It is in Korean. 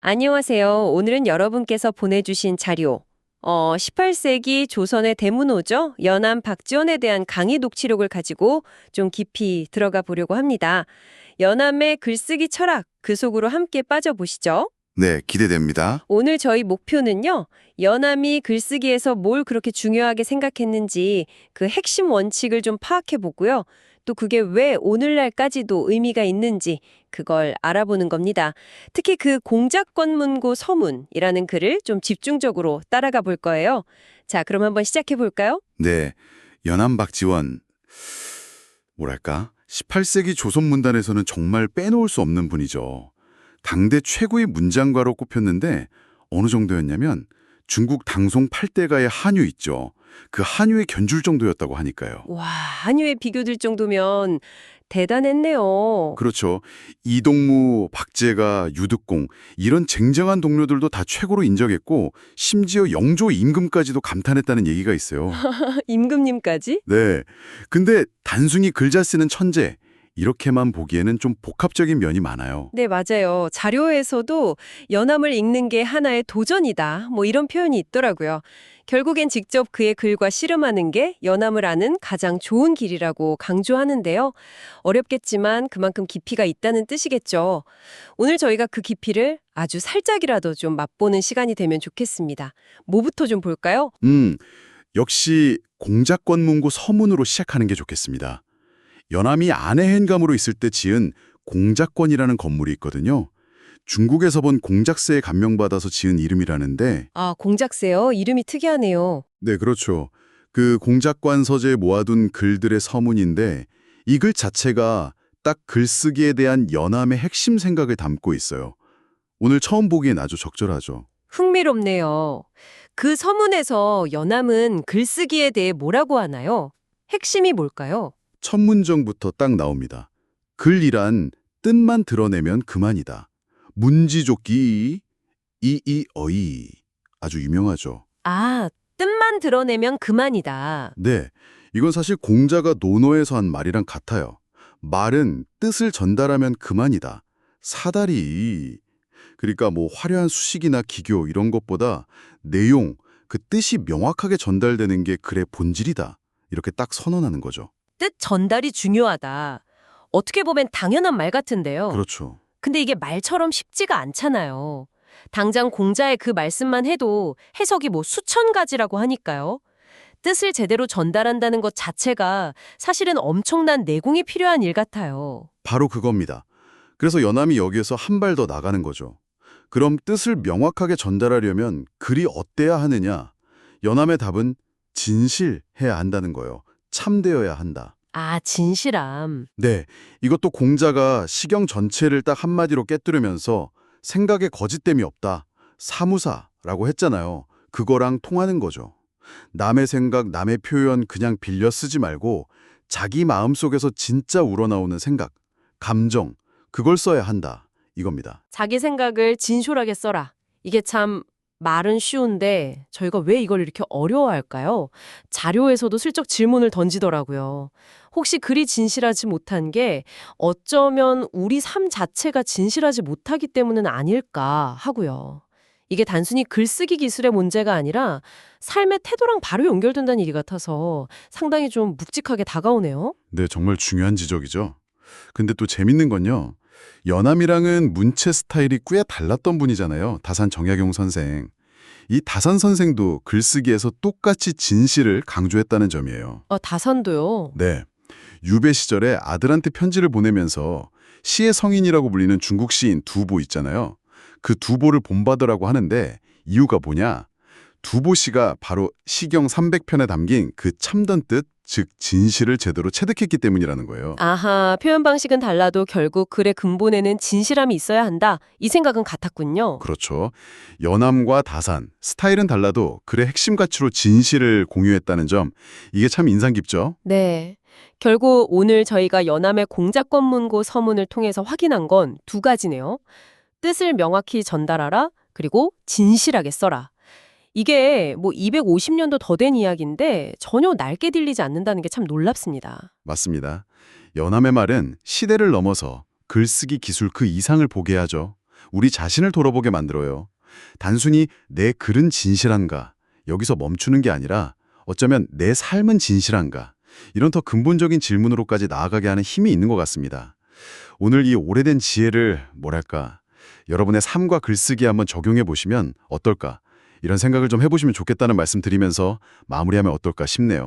안녕하세요. 오늘은 여러분께서 보내주신 자료, 어, 18세기 조선의 대문호죠. 연암 박지원에 대한 강의 녹취록을 가지고 좀 깊이 들어가 보려고 합니다. 연암의 글쓰기 철학, 그 속으로 함께 빠져보시죠. 네, 기대됩니다. 오늘 저희 목표는요, 연암이 글쓰기에서 뭘 그렇게 중요하게 생각했는지 그 핵심 원칙을 좀 파악해 보고요. 또 그게 왜 오늘날까지도 의미가 있는지 그걸 알아보는 겁니다. 특히 그 공작권문고 서문이라는 글을 좀 집중적으로 따라가 볼 거예요. 자, 그럼 한번 시작해 볼까요? 네, 연암 박지원. 뭐랄까? 18세기 조선 문단에서는 정말 빼놓을 수 없는 분이죠. 당대 최고의 문장가로 꼽혔는데 어느 정도였냐면 중국 당송 8대가의 한유 있죠. 그 한유의 견줄 정도였다고 하니까요. 와, 한유에 비교될 정도면 대단했네요. 그렇죠. 이동무, 박재가, 유득공 이런 쟁쟁한 동료들도 다 최고로 인정했고 심지어 영조 임금까지도 감탄했다는 얘기가 있어요. 임금님까지? 네. 근데 단순히 글잘 쓰는 천재 이렇게만 보기에는 좀 복합적인 면이 많아요. 네, 맞아요. 자료에서도 연암을 읽는 게 하나의 도전이다. 뭐 이런 표현이 있더라고요. 결국엔 직접 그의 글과 씨름하는 게 연암을 아는 가장 좋은 길이라고 강조하는데요. 어렵겠지만 그만큼 깊이가 있다는 뜻이겠죠. 오늘 저희가 그 깊이를 아주 살짝이라도 좀 맛보는 시간이 되면 좋겠습니다. 뭐부터 좀 볼까요? 음, 역시 공작권 문고 서문으로 시작하는 게 좋겠습니다. 연암이 안해행감으로 있을 때 지은 공작권이라는 건물이 있거든요. 중국에서 본 공작새에 감명받아서 지은 이름이라는데 아, 공작새요? 이름이 특이하네요. 네, 그렇죠. 그 공작관 서재에 모아둔 글들의 서문인데 이 글 자체가 딱 글쓰기에 대한 연암의 핵심 생각을 담고 있어요. 오늘 처음 보기엔 아주 적절하죠. 흥미롭네요. 그 서문에서 연암은 글쓰기에 대해 뭐라고 하나요? 핵심이 뭘까요? 첫 문정부터 딱 나옵니다. 글이란 뜻만 드러내면 그만이다. 문지조끼 이이어이 아주 유명하죠. 아, 뜻만 드러내면 그만이다. 네, 이건 사실 공자가 논어에서 한 말이랑 같아요. 말은 뜻을 전달하면 그만이다. 사다리. 그러니까 뭐 화려한 수식이나 기교 이런 것보다 내용, 그 뜻이 명확하게 전달되는 게 글의 본질이다. 이렇게 딱 선언하는 거죠. 뜻 전달이 중요하다. 어떻게 보면 당연한 말 같은데요. 그렇죠. 근데 이게 말처럼 쉽지가 않잖아요. 당장 공자의 그 말씀만 해도 해석이 뭐 수천 가지라고 하니까요. 뜻을 제대로 전달한다는 것 자체가 사실은 엄청난 내공이 필요한 일 같아요. 바로 그겁니다. 그래서 연암이 여기에서 한 발 더 나가는 거죠. 그럼 뜻을 명확하게 전달하려면 글이 어때야 하느냐? 연암의 답은 진실해야 한다는 거예요. 참되어야 한다. 아, 진실함. 네, 이것도 공자가 시경 전체를 딱 한마디로 깨뜨리면서 생각에 거짓됨이 없다. 사무사라고 했잖아요. 그거랑 통하는 거죠. 남의 생각, 남의 표현 그냥 빌려 쓰지 말고 자기 마음속에서 진짜 우러나오는 생각, 감정, 그걸 써야 한다. 이겁니다. 자기 생각을 진솔하게 써라. 이게 참 말은 쉬운데 저희가 왜 이걸 이렇게 어려워할까요? 자료에서도 슬쩍 질문을 던지더라고요. 혹시 글이 진실하지 못한 게 어쩌면 우리 삶 자체가 진실하지 못하기 때문은 아닐까 하고요. 이게 단순히 글쓰기 기술의 문제가 아니라 삶의 태도랑 바로 연결된다는 일이 같아서 상당히 좀 묵직하게 다가오네요. 네, 정말 중요한 지적이죠. 근데 또 재밌는 건요. 연암이랑은 문체 스타일이 꽤 달랐던 분이잖아요. 다산 정약용 선생. 이 다산 선생도 글쓰기에서 똑같이 진실을 강조했다는 점이에요. 아, 다산도요. 네. 유배 시절에 아들한테 편지를 보내면서 시의 성인이라고 불리는 중국 시인 두보 있잖아요. 그 두보를 본받으라고 하는데 이유가 뭐냐? 두보 씨가 바로 시경 300편에 담긴 그 참던 뜻, 즉 진실을 제대로 체득했기 때문이라는 거예요. 아하, 표현 방식은 달라도 결국 글의 근본에는 진실함이 있어야 한다. 이 생각은 같았군요. 그렇죠. 연암과 다산, 스타일은 달라도 글의 핵심 가치로 진실을 공유했다는 점, 이게 참 인상 깊죠? 네. 결국 오늘 저희가 연암의 공작권 문고 서문을 통해서 확인한 건 두 가지네요. 뜻을 명확히 전달하라, 그리고 진실하게 써라. 이게 뭐 250년도 더 된 이야기인데 전혀 낡게 들리지 않는다는 게 참 놀랍습니다. 맞습니다. 연암의 말은 시대를 넘어서 글쓰기 기술 그 이상을 보게 하죠. 우리 자신을 돌아보게 만들어요. 단순히 내 글은 진실한가 여기서 멈추는 게 아니라 어쩌면 내 삶은 진실한가 이런 더 근본적인 질문으로까지 나아가게 하는 힘이 있는 것 같습니다. 오늘 이 오래된 지혜를 뭐랄까 여러분의 삶과 글쓰기에 한번 적용해 보시면 어떨까 이런 생각을 좀 해보시면 좋겠다는 말씀 드리면서 마무리하면 어떨까 싶네요.